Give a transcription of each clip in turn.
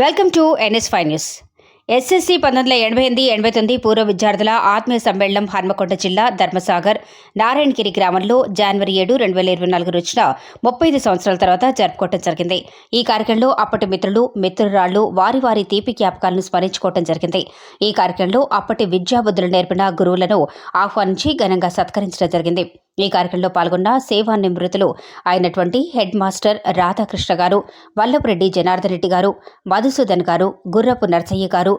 Welcome to NS five news. SSC పంతొమ్మిది వందల ఎనభై ఎనిమిది ఎనభై తొమ్మిది పూర్వ విద్యార్థుల ఆత్మీయ సమ్మేళనం హన్మకొండ జిల్లా ధర్మసాగర్ నారాయణగిరి గ్రామంలో జనవరి ఏడు రెండు వేల ఇరవై నాలుగు రోజున ముప్పై ఐదు సంవత్సరాల తర్వాత జరుపుకోవడం జరిగింది. ఈ కార్యక్రమంలో అప్పటి మిత్రులు మిత్రురాళ్ళు వారి వారి తీపి జ్ఞాపకాలను స్మరించుకోవడం జరిగింది. ఈ కార్యక్రమంలో అప్పటి విద్యాబుద్ధులు నేర్పిన గురువులను ఆహ్వానించి ఘనంగా సత్కరించడం జరిగింది. ఈ కార్యక్రమంలో పాల్గొన్న సేవా నిమృతులు అయినటువంటి హెడ్ మాస్టర్ రాధాకృష్ణ గారు వల్లభరెడ్డి జనార్దన్ రెడ్డి గారు మధుసూదన్ గారు గుర్రపు నర్సయ్య గారు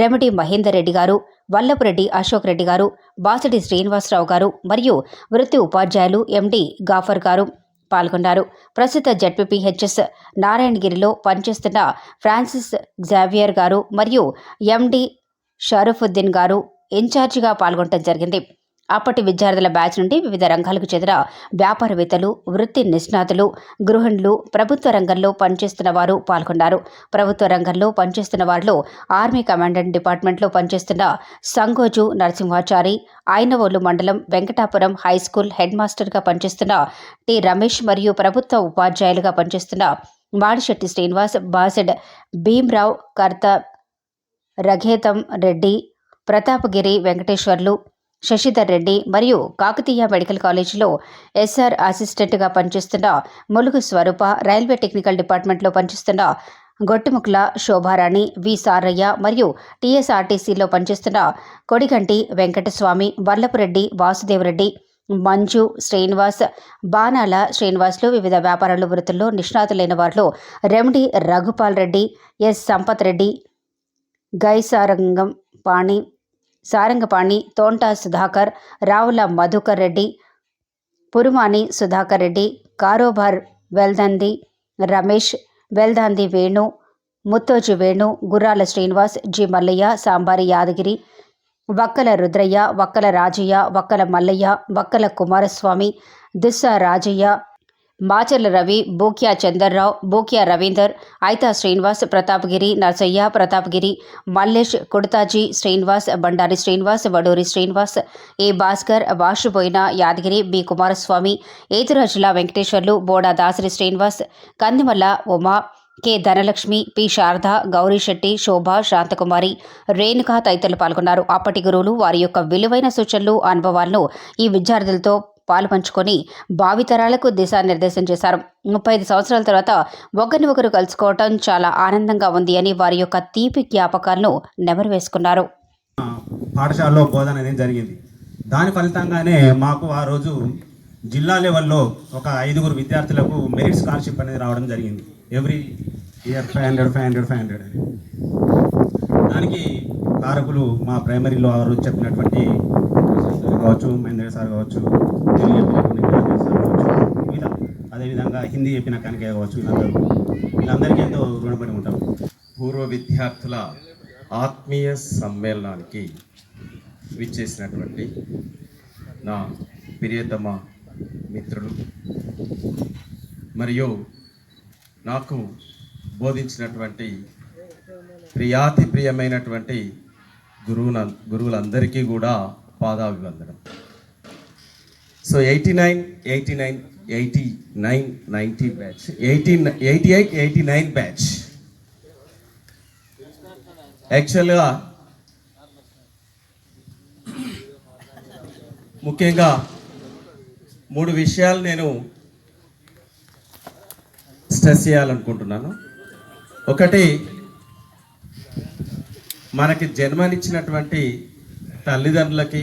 రెమిడి మహేందర్ రెడ్డి గారు వల్లభరెడ్డి అశోక్ రెడ్డి గారు బాసడి శ్రీనివాసరావు గారు మరియు వృత్తి ఉపాధ్యాయులు ఎండి గాఫర్ గారు పాల్గొన్నారు. ప్రస్తుత జడ్పీపీహెచ్ఎస్ నారాయణగిరిలో పనిచేస్తున్న ఫ్రాన్సిస్ జావియర్ గారు మరియు ఎండి షరఫుద్దీన్ గారు ఇన్ఛార్జిగా పాల్గొనడం జరిగింది. అప్పటి విద్యార్థుల బ్యాచ్ నుండి వివిధ రంగాలకు చెందిన వ్యాపారవేత్తలు వృత్తి నిష్ణాతులు గృహిణులు ప్రభుత్వ రంగంలో పనిచేస్తున్న వారు పాల్గొన్నారు. ప్రభుత్వ రంగంలో పనిచేస్తున్న వారిలో ఆర్మీ కమాండెంట్ డిపార్ట్మెంట్లో పనిచేస్తున్న సంగోజు నరసింహాచారి ఆయనవోలు మండలం వెంకటాపురం హై స్కూల్ హెడ్ మాస్టర్గా పనిచేస్తున్న టి రమేష్ మరియు ప్రభుత్వ ఉపాధ్యాయులుగా పనిచేస్తున్న మాడిశెట్టి శ్రీనివాస్ బాసెడ్ భీమ్రావ్ కర్త రఘేతం రెడ్డి ప్రతాపగిరి వెంకటేశ్వర్లు శశిధర్ రెడ్డి మరియు కాకతీయ మెడికల్ కాలేజీలో ఎస్ఆర్ అసిస్టెంట్గా పనిచేస్తున్న ములుగు స్వరూప రైల్వే టెక్నికల్ డిపార్ట్మెంట్లో పనిచేస్తున్న గొట్టుముక్ల శోభారాణి వి సారయ్య మరియు టీఎస్ఆర్టీసీలో పనిచేస్తున్న కొడిగంటి వెంకటస్వామి వల్లపురెడ్డి వాసుదేవరెడ్డి మంజు శ్రీనివాస్ బాణాల శ్రీనివాస్లు వివిధ వ్యాపారాల వృత్తుల్లో నిష్ణాతులైన వారిలో రెమిడి రఘుపాల్ రెడ్డి ఎస్ సంపత్ రెడ్డి గైసారంగం Pani Sarangapani Thonta Sudhakar Ravula Madhukar Reddy Purumani Sudhakar Reddy కారోబార్ Veldandi Ramesh Veldandi Venu Muthoju Venu Gurrala Srinivas G Mallaiah Sambari Yadagiri Vakkala Rudraiah Vakkala Rajaiah Vakkala Mallaiah Vakkala Kumaraswamy Dussa Rajaiah Macharla Ravi Bukya Chandar Rao Bukya Ravinder Aitha Srinivas Prathapgiri Narsaiah Prathapgiri Mallesh Kudathaji Srinivas Bandari Srinivas Vaduri Srinivas A Bhaskar Vashuboina Yadagiri B Kumaraswamy Ethurajula Venkateswarlu Boda Dasari Srinivas Kandimalla Uma K Dhanalakshmi P Sharada Gourishetty Shobha Shanthakumari Renuka తదితరులు పాల్గొన్నారు. అప్పటి గురువులు వారి యొక్క విలువైన సూచనలు అనుభవాలను ఈ విద్యార్థులతో పాలు పంచుకొని భావితరాలకు దిశానిర్దేశం చేశారు. ముప్పై ఐదు సంవత్సరాల తర్వాత ఒకరిని ఒకరు కలుసుకోవటం చాలా ఆనందంగా ఉంది అని వారి యొక్క తీపి జ్ఞాపకాలను నెమరు వేసుకున్నారు. పాఠశాలలో బోధన అనేది జరిగింది. దాని ఫలితంగానే మాకు ఆ రోజు జిల్లా లెవెల్లో ఒక ఐదుగురు విద్యార్థులకు మెరిట్ స్కాలర్షిప్ అనేది రావడం జరిగింది. Every year five hundred five hundred five hundred అని. దానికి కారకులు మా ప్రైమరీలో ఆ రోజు చెప్పినటువంటి కావచ్చు మహేంద్ర సార్ కావచ్చు తెలుగు చెప్పిన కావచ్చు సార్ కావచ్చు అదేవిధంగా హిందీ చెప్పిన కనకయ్య కావచ్చు వీళ్ళందరూ వీళ్ళందరికీ ఎంతో రుణపడి ఉంటాం. పూర్వ విద్యార్థుల ఆత్మీయ సమ్మేళనానికి విచ్చేసినటువంటి నా ప్రియతమ మిత్రులు మరియు నాకు బోధించినటువంటి ప్రియాతి ప్రియమైనటువంటి గురువున గురువులందరికీ కూడా పాదాభివందనం. So eighty nine eighty nine eighty nine ninety batch eighty eighty eight eighty nine batch యాక్చువల్గా ముఖ్యంగా మూడు విషయాలు నేను స్ట్రెస్ చేయాలనుకుంటున్నాను. ఒకటి మనకి జన్మనిచ్చినటువంటి తల్లిదండ్రులకి